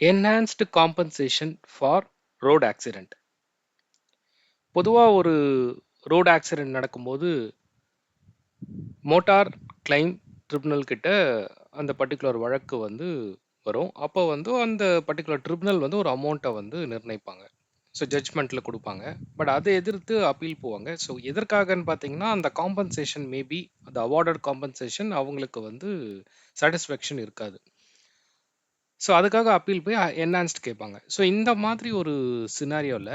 Enhanced compensation for road accident பொதுவாக ஒரு road accident நடக்கும்போது மோட்டார் கிளைம் ட்ரிபுனல் கிட்ட அந்த பர்டிகுலர் வழக்கு வந்து வரும். அப்போ வந்து அந்த பர்டிகுலர் ட்ரிபுனல் வந்து ஒரு அமௌண்ட்டை வந்து நிர்ணயிப்பாங்க. ஸோ ஜட்ஜ்மெண்ட்டில் கொடுப்பாங்க. பட் அதை எதிர்த்து அப்பீல் போவாங்க. ஸோ எதற்காகன்னு பார்த்தீங்கன்னா அந்த காம்பன்சேஷன் மேபி அந்த அவார்டட் காம்பன்சேஷன் அவங்களுக்கு வந்து சாட்டிஸ்ஃபேக்ஷன் இருக்காது. ஸோ அதுக்காக அப்பீல் போய் என்ஹான்ஸ்ட் கேட்பாங்க. ஸோ இந்த மாதிரி ஒரு சினாரியோவில்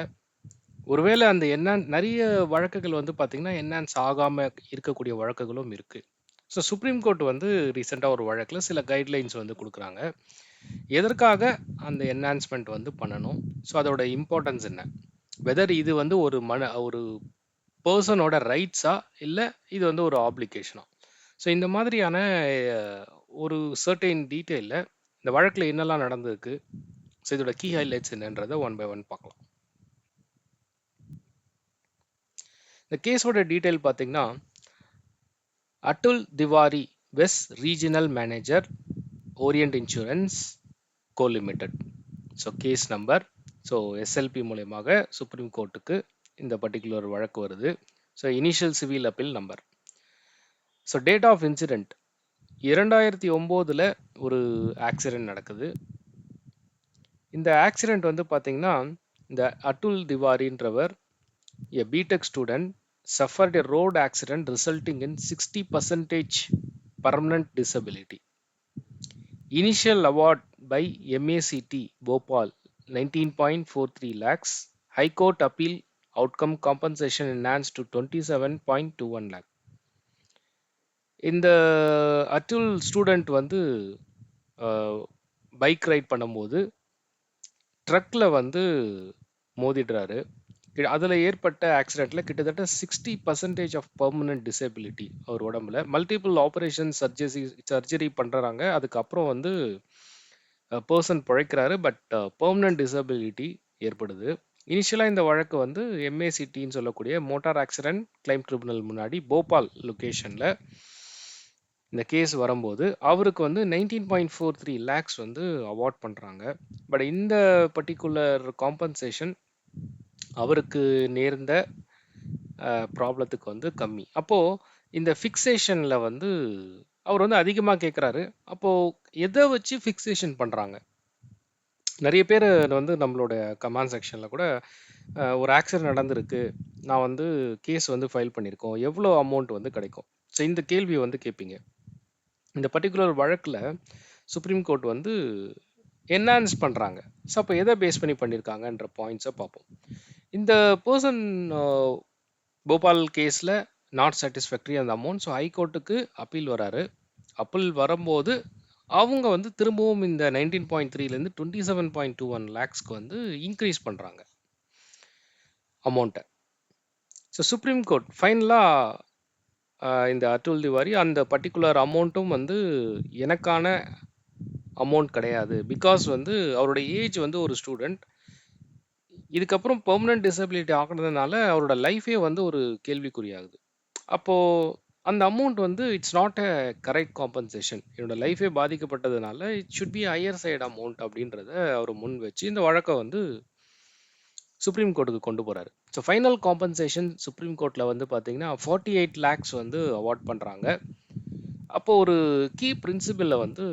ஒருவேளை அந்த என்ன நிறைய வழக்குகள் வந்து பார்த்தீங்கன்னா என்ஹான்ஸ் ஆகாமல் இருக்கக்கூடிய வழக்குகளும் இருக்குது ஸோ சுப்ரீம் கோர்ட் வந்து ரீசெண்டாக ஒரு வழக்கில் சில கைட்லைன்ஸ் வந்து கொடுக்குறாங்க. எதற்காக அந்த என்ஹான்ஸ்மெண்ட் வந்து பண்ணணும்? ஸோ அதோட இம்பார்ட்டன்ஸ் என்ன? வெதர் இது வந்து ஒரு மன ஒரு பர்சனோட ரைட்ஸா இல்லை இது வந்து ஒரு ஆப்ளிகேஷனா ஸோ இந்த மாதிரியான ஒரு சர்டைன் டீட்டெயிலில் இந்த வழக்கில் என்னெல்லாம் நடந்திருக்கு? ஸோ இதோட கீ ஹைலைட்ஸ் என்னன்றதை ஒன் பை ஒன் பார்க்கலாம். இந்த கேஸோட டீட்டெயில் பார்த்தீங்கன்னா Atul Tiwari west regional manager Orient insurance co limited so case number so SLP மூலயமாக சுப்ரீம் கோர்ட்டுக்கு இந்த பர்டிகுலர் வழக்கு வருது. So initial civil appeal number so date of incident இரண்டாயிரத்தி ஒம்போதில் ஒரு ஆக்சிடெண்ட் நடக்குது இந்த ஆக்சிடெண்ட் வந்து பார்த்தீங்கன்னா இந்த Atul திவாரின்றவர் a BTech student suffered a road accident resulting in 60 percentage permanent disability. Initial award by MACT Bhopal 19.43 lakhs. High Court appeal outcome compensation enhanced to 27.21 lakh. இந்த Atul student வந்து பைக் ரைட் பண்ணும்போது ட்ரக்கில் வந்து மோதிடுறாரு. அதில் ஏற்பட்ட ஆக்சிடெண்ட்டில் கிட்டத்தட்ட sixty percentage of permanent disability அவர் உடம்புல. மல்டிபிள் ஆப்ரேஷன் சர்ஜரி சர்ஜரி பண்ணுறாங்க அதுக்கப்புறம் வந்து பர்சன் பிழைக்கிறாரு பட் பர்மனன்ட் டிசபிலிட்டி ஏற்படுது. இனிஷியலாக இந்த வழக்கு வந்து எம்ஏசிடின்னு சொல்லக்கூடிய மோட்டார் ஆக்சிடென்ட் கிளைம் ட்ரிபுனல் முன்னாடி போபால் லொக்கேஷனில் இந்த கேஸ் வரும்போது அவருக்கு வந்து nineteen point four three lakhs வந்து அவார்ட் பண்ணுறாங்க பட் இந்த பர்டிகுலர் காம்பன்சேஷன் அவருக்கு நேர்ந்த ப்ராப்ளத்துக்கு வந்து கம்மி. அப்போது இந்த ஃபிக்சேஷனில் வந்து அவர் வந்து அதிகமாக கேட்குறாரு அப்போது எதை வச்சு ஃபிக்சேஷன் பண்ணுறாங்க நிறைய பேர் வந்து நம்மளோட கமெண்ட் செக்ஷனில் கூட ஒரு ஆக்சிடென்ட் நடந்திருக்கு. நான் வந்து கேஸ் வந்து ஃபைல் பண்ணியிருக்கோம். எவ்வளோ அமௌண்ட் வந்து கிடைக்கும்? ஸோ இந்த கேள்வி வந்து கேட்பீங்க இந்த பர்டிகுலர் வழக்கில் சுப்ரீம் கோர்ட் வந்து என்ஹான்ஸ் பண்ணுறாங்க ஸோ அப்போ எதை பேஸ் பண்ணி பண்ணியிருக்காங்கன்ற பாயிண்ட்ஸை பார்ப்போம். இந்த பர்சன் போபால் கேஸில் நாட் சாட்டிஸ்ஃபேக்டரி அந்த அமௌண்ட் ஸோ ஹைகோர்ட்டுக்கு அப்பீல் வராரு. அப்பீல் வரும்போது அவங்க வந்து திரும்பவும் இந்த nineteen point த்ரீலேருந்து twenty seven point two one லேக்ஸ்க்கு வந்து இன்க்ரீஸ் பண்ணுறாங்க அமௌண்ட்டை ஸோ சுப்ரீம் கோர்ட் ஃபைனலாக இந்த அட்டுல் திவாரி அந்த பர்டிகுலர் அமௌண்ட்டும் வந்து எனக்கான அமௌண்ட் கிடையாது. பிகாஸ் வந்து அவருடைய ஏஜ் வந்து ஒரு ஸ்டூடெண்ட் இதுக்கப்புறம் பெர்மனன்ட் டிசபிலிட்டி ஆகுறதுனால அவரோட லைஃபே வந்து ஒரு கேள்விக்குறியாகுது. அப்போது அந்த அமௌண்ட் வந்து it's not a correct compensation என்னோட லைஃபே பாதிக்கப்பட்டதுனால it should be higher side amount அப்படின்றத அவர் முன் வச்சு இந்த வழக்கை வந்து சுப்ரீம் கோர்ட்டுக்கு கொண்டு போகிறாரு ஸோ ஃபைனல் காம்பன்சேஷன் சுப்ரீம் கோர்ட்டில் வந்து பார்த்தீங்கன்னா ஃபார்ட்டி எயிட் லேக்ஸ் வந்து அவார்ட் பண்ணுறாங்க அப்போ ஒரு கீ பிரின்சிபிளை வந்து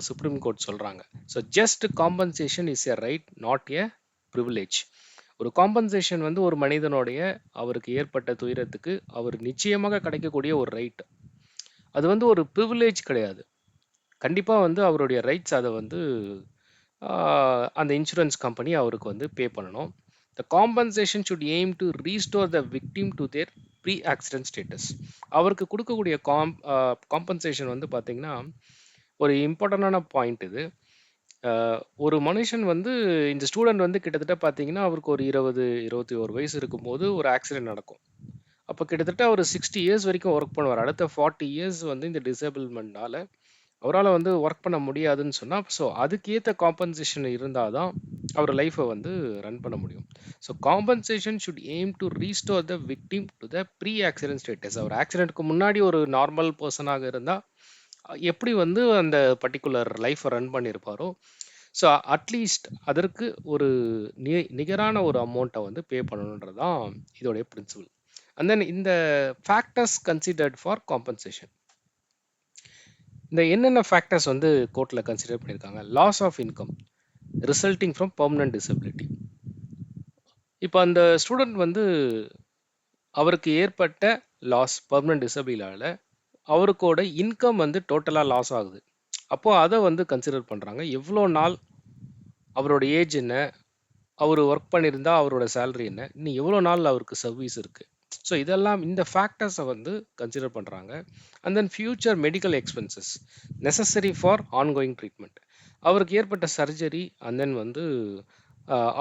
சுப்ரீம் கோர்ட் சொல்கிறாங்க so just compensation is a right not a privilege ஒரு காம்பன்சேஷன் வந்து ஒரு மனிதனுடைய அவருக்கு ஏற்பட்ட துயரத்துக்கு அவர் நிச்சயமாக கிடைக்கக்கூடிய ஒரு ரைட் அது வந்து ஒரு ப்ரிவிலேஜ் கிடையாது. கண்டிப்பாக வந்து அவருடைய ரைட்ஸ் அதை வந்து அந்த இன்சூரன்ஸ் கம்பெனி அவருக்கு வந்து பே பண்ணணும். The compensation should aim to restore the victim to their pre accident status அவருக்கு கொடுக்கக்கூடிய காம் காம்பன்சேஷன் uh, வந்து பார்த்தீங்கன்னா ஒரு இம்பார்ட்டண்டான பாயிண்ட் இது. Uh, ஒரு மனுஷன் வந்து இந்த ஸ்டூடெண்ட் வந்து கிட்டத்தட்ட பார்த்தீங்கன்னா அவருக்கு ஒரு இருபது இருபத்தி ஒரு வயசு இருக்கும்போது ஒரு ஆக்சிடென்ட் நடக்கும். அப்போ கிட்டத்தட்ட ஒரு சிக்ஸ்டி இயர்ஸ் வரைக்கும் ஒர்க் பண்ணுவார். அடுத்த ஃபார்ட்டி இயர்ஸ் வந்து இந்த டிசேபிள்மெண்ட்னால அவரால் வந்து ஒர்க் பண்ண முடியாதுன்னு சொன்னால் ஸோ அதுக்கேற்ற காம்பன்சேஷன் இருந்தால் தான் அவர் லைஃப்பை வந்து ரன் பண்ண முடியும். So compensation should aim to restore the victim to the pre accident status அவர் ஆக்சிடென்ட்க்கு முன்னாடி ஒரு நார்மல் பர்சனாக இருந்தால் எப்படி வந்து அந்த பர்டிகுலர் லைஃப்பை ரன் பண்ணியிருப்பாரோ ஸோ அட்லீஸ்ட் அதற்கு ஒரு நி நிகரான ஒரு அமௌண்ட்டை வந்து பே பண்ணணுன்றது தான் இதோடைய பிரின்சிபல் அண்ட் தென் இந்த ஃபேக்டர்ஸ் கன்சிடர்ட் ஃபார் காம்பன்சேஷன் இந்த என்னென்ன ஃபேக்டர்ஸ் வந்து கோர்ட்டில் கன்சிடர் பண்ணியிருக்காங்க? Loss of income resulting from permanent disability இப்போ அந்த ஸ்டூடெண்ட் வந்து அவருக்கு ஏற்பட்ட லாஸ் பர்மனன்ட் டிசபிளால அவருக்கோட இன்கம் வந்து டோட்டலாக லாஸ் ஆகுது. அப்போது அதை வந்து கன்சிடர் பண்ணுறாங்க எவ்வளோ நாள் அவரோட ஏஜ் என்ன? அவர் ஒர்க் பண்ணியிருந்தா அவரோட சேலரி என்ன? இன்னும் எவ்வளோ நாள் அவருக்கு சர்வீஸ் இருக்குது ஸோ இதெல்லாம் இந்த ஃபேக்டர்ஸை வந்து கன்சிடர் பண்ணுறாங்க and then future medical expenses necessary for ongoing treatment அவருக்கு ஏற்பட்ட சர்ஜரி அண்ட் தென் வந்து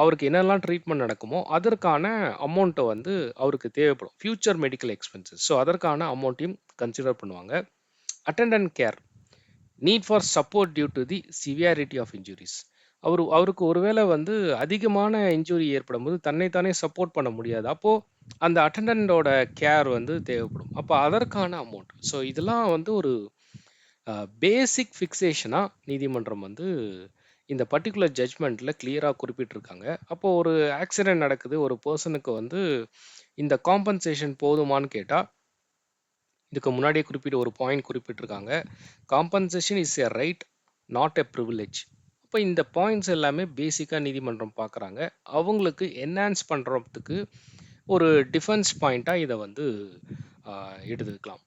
அவருக்கு என்னெல்லாம் ட்ரீட்மெண்ட் நடக்குமோ அதற்கான அமௌண்ட்டை வந்து அவருக்கு தேவைப்படும். ஃபியூச்சர் மெடிக்கல் எக்ஸ்பென்சஸ் ஸோ அதற்கான அமௌண்ட்டையும் கன்சிடர் பண்ணுவாங்க. Attendant care need for support due to the severity of injuries அவர் அவருக்கு ஒருவேளை வந்து அதிகமான இன்ஜுரி ஏற்படும் போது தன்னைத்தானே சப்போர்ட் பண்ண முடியாது. அப்போது அந்த அட்டண்டண்டோட கேர் வந்து தேவைப்படும். அப்போ அதற்கான அமௌண்ட் ஸோ இதெல்லாம் வந்து ஒரு பேசிக் ஃபிக்சேஷனாக நீதிமன்றம் வந்து இந்த பர்டிகுலர் ஜட்ஜ்மெண்ட்டில் கிளியராக குறிப்பிட்டிருக்காங்க. அப்போது ஒரு ஆக்சிடென்ட் நடக்குது ஒரு பர்சனுக்கு வந்து இந்த காம்பன்சேஷன் போதுமான்னு கேட்டால் இதுக்கு முன்னாடியே குறிப்பிட்ட ஒரு பாயிண்ட் குறிப்பிட்டிருக்காங்க. Compensation is a right not a privilege அப்போ இந்த பாயிண்ட்ஸ் எல்லாமே பேசிக்காக நீதிமன்றம் பார்க்குறாங்க அவங்களுக்கு என்ஹான்ஸ் பண்ணுறதுக்கு ஒரு டிஃபென்ஸ் பாயிண்ட்டாக இதை வந்து எடுத்துக்கலாம்.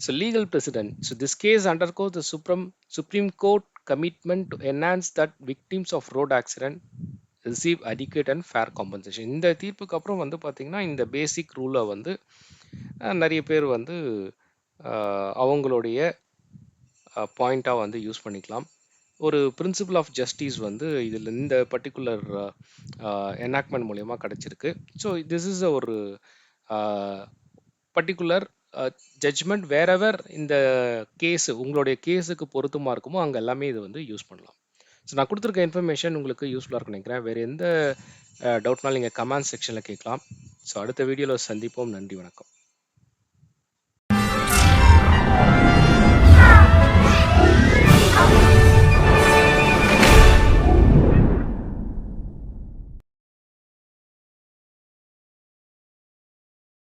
So legal precedent so this case undergo the Supreme Supreme Court commitment to enhance that victims of road accident receive adequate and fair compensation இந்த தீர்ப்புக்கு அப்புறம் வந்து பார்த்திங்கன்னா இந்த பேசிக் ரூலை வந்து நிறைய பேர் வந்து அவங்களுடைய பாயிண்ட்டாக வந்து யூஸ் பண்ணிக்கலாம். ஒரு பிரின்சிபல் ஆஃப் ஜஸ்டிஸ் வந்து இதில் இந்த பர்டிகுலர் எனாக்மெண்ட் மூலயமா கிடச்சிருக்கு. ஸோ திஸ் இஸ் ஒரு பர்டிகுலர் ஜட்ஜ்மெண்ட் வேறவர் இந்த கேஸு உங்களுடைய கேஸுக்கு பொருத்தமாக இருக்குமோ அங்கே எல்லாமே இது வந்து யூஸ் பண்ணலாம். ஸோ நான் கொடுத்துருக்க இன்ஃபர்மேஷன் உங்களுக்கு யூஸ்ஃபுல்லாக இருக்கும்னு நினைக்கிறேன். வேறு எந்த டவுட்னாலும் நீங்கள் கமெண்ட் செக்ஷனில் கேட்கலாம். ஸோ அடுத்த வீடியோவில் சந்திப்போம். நன்றி வணக்கம்.